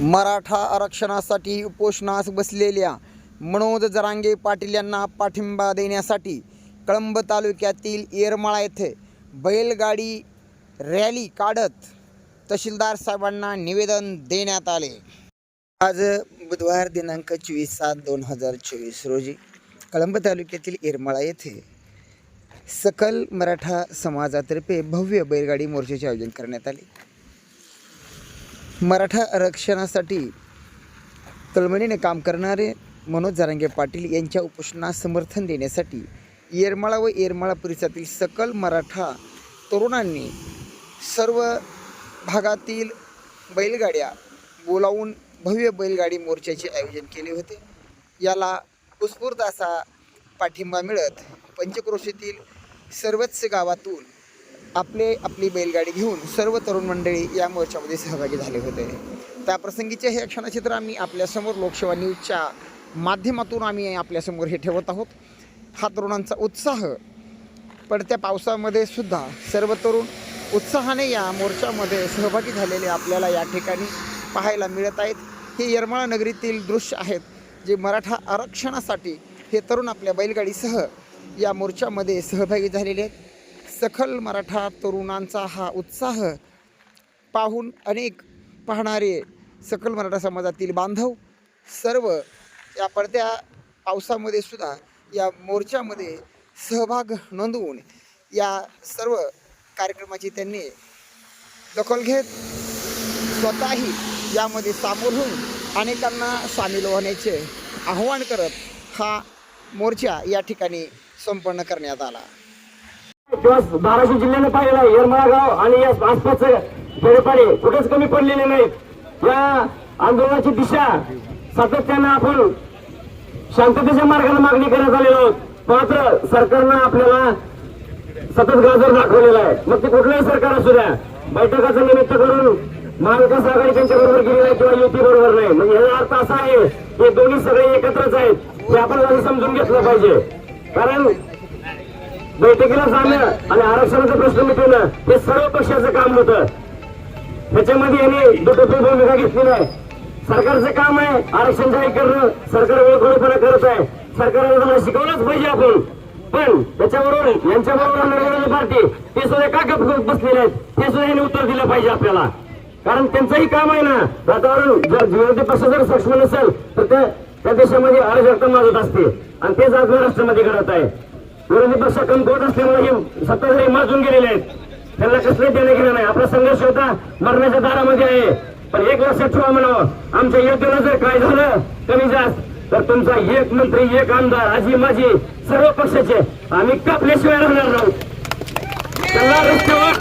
मराठा आरक्षणासाठी उपोषणास बसलेल्या मनोज जरांगे पाटील यांना पाठिंबा देण्यासाठी कळंब तालुक्यातील येरमाळा येथे बैलगाडी रॅली काढत तहसीलदार साहेबांना निवेदन देण्यात आले. आज बुधवार दिनांक चोवीस सात दोन हजार चोवीस रोजी कळंब तालुक्यातील येरमाळा येथे सकल मराठा समाजातर्फे भव्य बैलगाडी मोर्चाचे आयोजन करण्यात आले. मराठा आरक्षणासाठी तळमळीने काम करणारे मनोज जारांगे पाटील यांच्या उपोषणास समर्थन देण्यासाठी येरमाळा व येरमाळा परिसरातील सकल मराठा तरुणांनी सर्व भागातील बैलगाड्या बोलावून भव्य बैलगाडी मोर्चाचे आयोजन केले होते. याला उत्स्फूर्त असा पाठिंबा मिळत पंचक्रोशीतील सर्वच गावातून आपले आपली बैलगाडी घेऊन सर्व तरुण मंडळी या मोर्चामध्ये सहभागी झाले होते. त्याप्रसंगीचे हे क्षणचित्र आम्ही आपल्यासमोर लोकसेवा न्यूजच्या माध्यमातून आम्ही आपल्यासमोर हे ठेवत आहोत. हा तरुणांचा उत्साह पडत्या पावसामध्ये सुद्धा सर्व तरुण उत्साहाने या मोर्चामध्ये सहभागी झालेले आपल्याला या ठिकाणी पाहायला मिळत आहेत. हे येरमाळा नगरीतील दृश्य आहेत जे मराठा आरक्षणासाठी हे तरुण आपल्या बैलगाडीसह या मोर्चामध्ये सहभागी झालेले आहेत. सखल मराठा तरुणांचा हा उत्साह पाहून अनेक पाहणारे सकल मराठा समाजातील बांधव सर्व या पडत्या पावसामध्ये सुद्धा या मोर्चामध्ये सहभाग नोंदवून या सर्व कार्यक्रमाची त्यांनी दखल घेत स्वतःही यामध्ये सामोर होऊन अनेकांना सामील होण्याचे आव्हान करत हा मोर्चा या ठिकाणी संपन्न करण्यात आला. किंवा धाराशिव जिल्ह्याने पाहिलेला आहे येरमाळा गाव आणि या आसपासचे खेडेपाडे कुठेच कमी पडलेले नाहीत. या आंदोलनाची दिशा सातत्यानं आपण शांततेच्या मार्गाने मागणी करण्यात आलेलो आहोत. मात्र सरकारनं आपल्याला सतत गाजर दाखवलेला आहे. मग ते कुठलंही सरकार असू द्या बैठकाचं निमित्त करून महाविकास आघाडी त्यांच्या बरोबर गेलेला आहे किंवा युती बरोबर नाही. म्हणजे याचा अर्थ असा आहे हे दोन्ही सगळे एकत्रच आहेत हे आपण समजून घेतलं पाहिजे. कारण बैठकीला जाणं आणि आरक्षणाचा प्रश्न मिटवणं हे सर्व पक्षाचं काम होतं. त्याच्यामध्ये यांनी दुटोपी भूमिका घेतली नाही. सरकारचं काम आहे आरक्षण जाहीर करणं. सरकार वेळोवेळीपणा करत आहे. सरकारला शिकवलंच पाहिजे आपण. पण त्याच्याबरोबर यांच्या बरोबर नरेंद्र पार्टी ते सुद्धा का गप गप बसलेले आहेत? ते सुद्धा यांनी उत्तर दिलं पाहिजे आपल्याला. कारण त्यांचंही काम आहे ना. वातावरण जर विरोधी पक्ष जर सक्षम नसेल तर त्या त्या देशामध्ये अराजकता माजत असते आणि तेच आज महाराष्ट्रामध्ये घडत आहे. विरोधी पक्ष कमकुवत असल्यामुळे हे सत्ताधारी माजून गेलेले आहेत. त्यांना कसलंही देणं गेलं नाही. आपला संघर्ष होता मरण्याच्या दारामध्ये आहे. पण एक लक्षात ठेवा म्हणावं आमच्या योग्यला जर काय झालं कमी जास्त तर तुमचा एक मंत्री एक आमदार आजी माझी सर्व पक्षाचे आम्ही कापल्याशिवाय राहणार नाही. त्यांना रस्त्यावर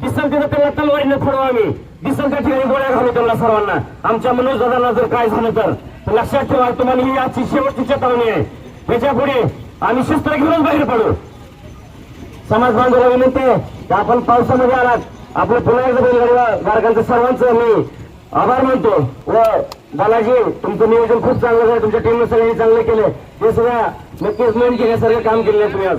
दिसल तिथं त्यांना तलवारीनं फोडू आम्ही. दिसल त्या ठिकाणी गोळ्या घालू त्यांना सर्वांना. आमच्या मनोज दादांना जर काय झालं तर. लक्षात ठेवा तुम्हाला ही आजची शेवटची चेतावणी आहे. याच्यापुढे आम्ही शस्त्र घेऊनच बाहेर पडू. समाज बांधवाला विनंती आहे की आपण पावसामध्ये आलात. आपलं पुन्हा एकदा बैलगाडी सर्वांचं मी आभार मानतो. व बालाजी तुमचं नियोजन खूप चांगलं झालं. तुमच्या टीमनं सगळे चांगले केले. ते सगळ्या नक्कीच नोंद घेण्यासारखं काम केलं आहे तुम्ही आज.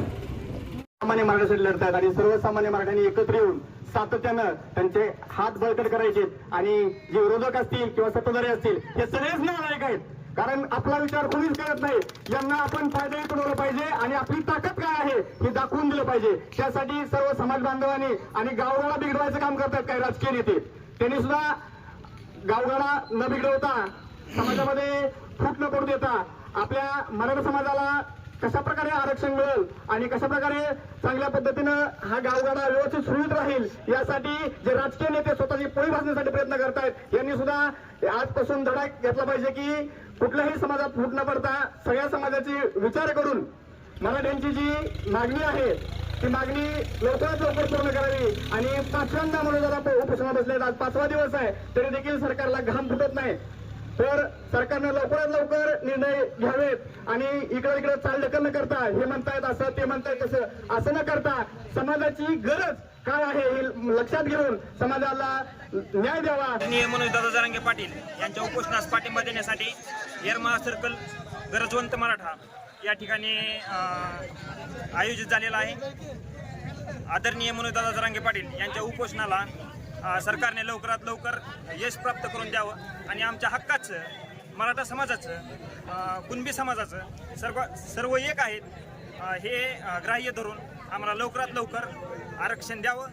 सामान्य मराठ्यासाठी लढतात आणि सर्वसामान्य मराठ्यांनी एकत्र येऊन सातत्यानं त्यांचे हात बळकट करायचे आणि जे विरोधक असतील किंवा सत्ताधारी असतील हे सगळेच नालायक आहेत. कारण आपला विचार कोणीच करत नाही. यांना आपण फायदा उठवलं पाहिजे आणि आपली ताकद काय आहे हे दाखवून दिलं पाहिजे. त्यासाठी सर्व समाज बांधवांनी आणि गावगाडा बिघडवायचं काम करतात काही राजकीय नेते. त्यांनी सुद्धा गावगाडा न बिघडवता समाजामध्ये फूट न पडू देता आपल्या मराठा समाजाला कशा प्रकारे आरक्षण मिळेल आणि कशा प्रकारे चांगल्या पद्धतीनं हा गावगाडा व्यवस्थित सुरळीत राहील यासाठी जे राजकीय नेते स्वतःची पोळी भाजण्यासाठी प्रयत्न करतायत यांनी सुद्धा आजपासून धडा घेतला पाहिजे की कुठल्याही समाजात फूट न पडता सगळ्या समाजाची विचार करून मराठ्यांची जी मागणी आहे ती मागणी लवकरात लवकर पूर्ण करावी आणि पाचव्यांदा म्हणून जर उपोषणा बसले आज पाचवा दिवस आहे तरी देखील सरकारला घाम फुटत नाही. तर सरकारनं लवकरात लवकर निर्णय घ्यावेत आणि इकडे इकडे चालढकल न करता हे म्हणतायत असं ते म्हणतायत तसं असं न करता समाजाची गरज काय आहे हे लक्षात घेऊन समाजाला न्याय द्यावा. मनोज दादा जरांगे पाटील यांच्या उपोषणास पाठिंबा देण्यासाठी येरमाळा सर्कल गरजवंत मराठा या ठिकाणी आयोजित झालेला आहे. आदरणीय मनोज दादा जरांगे पाटील यांच्या उपोषणाला सरकारने लवकरात लवकर यश प्राप्त करून द्यावं. आणि आमच्या हक्काचं मराठा समाजाचं कुणबी समाजाचं सर्व सर्व एक आहेत हे ग्राह्य धरून आम्हाला लवकरात लवकर आरक्षण द्यावं.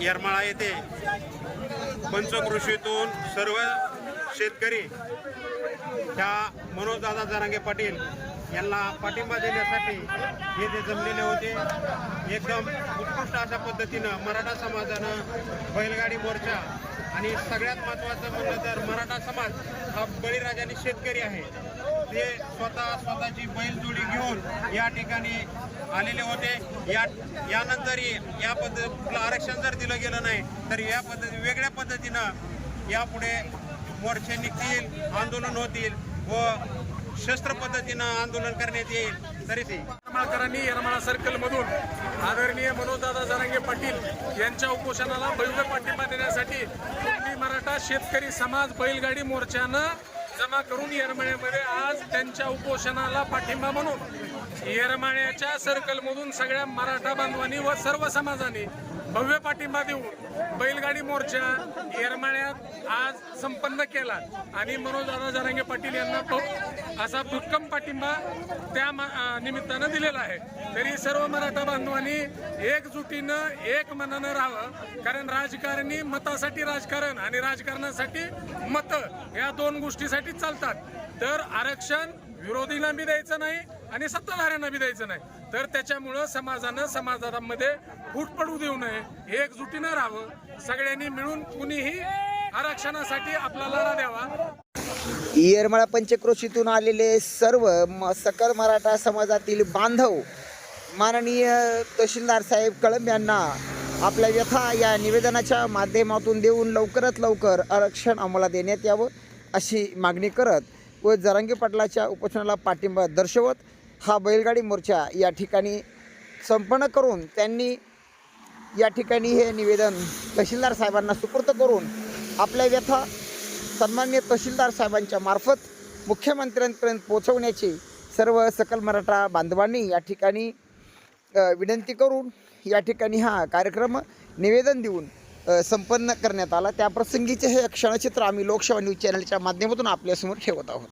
येरमाळा येथे पंचकृषीतून सर्व शेतकरी त्या मनोजदादा जरांगे पाटील यांना पाठिंबा देण्यासाठी येथे जमलेले होते एकदम उत्कृष्ट अशा पद्धतीनं मराठा समाजानं बैलगाडी मोर्चा आणि सगळ्यात महत्त्वाचं म्हणलं तर मराठा समाज हा बळीराजाने शेतकरी आहे. ते स्वतः स्वतःची बैलजोडी घेऊन या ठिकाणी आलेले होते. या यानंतरही या पद्धतीला आरक्षण जर दिलं गेलं नाही तर या पद्धती वेगळ्या पद्धतीनं यापुढे मोर्चे निघतील आंदोलन होतील व शस्त्र पद्धतीनं आंदोलन करण्यात येईल. तरी ते. येरमाळकरांनी येरमाळा सर्कलमधून आदरणीय मनोजदादा जरांगे पाटील यांच्या उपोषणाला भव्य पाठिंबा देण्यासाठी मराठा शेतकरी समाज बैलगाडी मोर्चानं जमा करून येरमाळ्यामध्ये आज त्यांच्या उपोषणाला पाठिंबा म्हणून येरमाळ्याच्या सर्कलमधून सगळ्या मराठा बांधवांनी व सर्व समाजाने भव्य पाठिंबा देऊन बैलगाडी मोर्चा येरमाळ्यात आज संपन्न केला. आणि मनोजदादा जरांगे पाटील यांना प- असा भक्कम पाठिंबा त्या मा- निमित्तानं दिलेला आहे. तरी सर्व मराठा बांधवांनी एकजुटीनं एक मनानं राहावं. कारण राजकारणी मतासाठी राजकारण आणि राजकारणासाठी मत या दोन गोष्टीसाठी चालतात. तर आरक्षण विरोधीला बी द्यायचं नाही आणि सत्ताधाऱ्यांना बी द्यायचं नाही. तर त्याच्यामुळं समाजानं समाजामध्ये फूट पडू देऊ नये. एकजुटीनं राहावं. सगळ्यांनी मिळून कुणीही आरक्षणासाठी आपला लढा द्यावा. येरमाळा पंचक्रोशीतून आलेले सर्व म सकल मराठा समाजातील बांधव माननीय तहसीलदार साहेब कळंब यांना आपल्या व्यथा या निवेदनाच्या माध्यमातून देऊन लवकरात लवकर आरक्षण आम्हाला देण्यात यावं अशी मागणी करत व जरांगी पाटलाच्या उपोषणाला पाठिंबा दर्शवत हा बैलगाडी मोर्चा या ठिकाणी संपन्न करून त्यांनी या ठिकाणी हे निवेदन तहसीलदार साहेबांना सुपूर्त करून आपल्या व्यथा सन्मान्य तहसीलदार साहेबांच्या मार्फत मुख्यमंत्र्यांपर्यंत पोहोचवण्याची सर्व सकल मराठा बांधवांनी या ठिकाणी विनंती करून या ठिकाणी हा कार्यक्रम निवेदन देऊन संपन्न करण्यात आला. त्या प्रसंगीचे हे क्षणचित्र आम्ही लोकसेवा न्यूज चॅनलच्या माध्यमातून आपल्यासमोर ठेवत आहोत.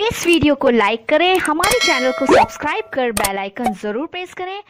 इस वीडियो को लाइक करें हमारे चैनल को सब्सक्राइब कर बेल आइकन जरूर प्रेस करें।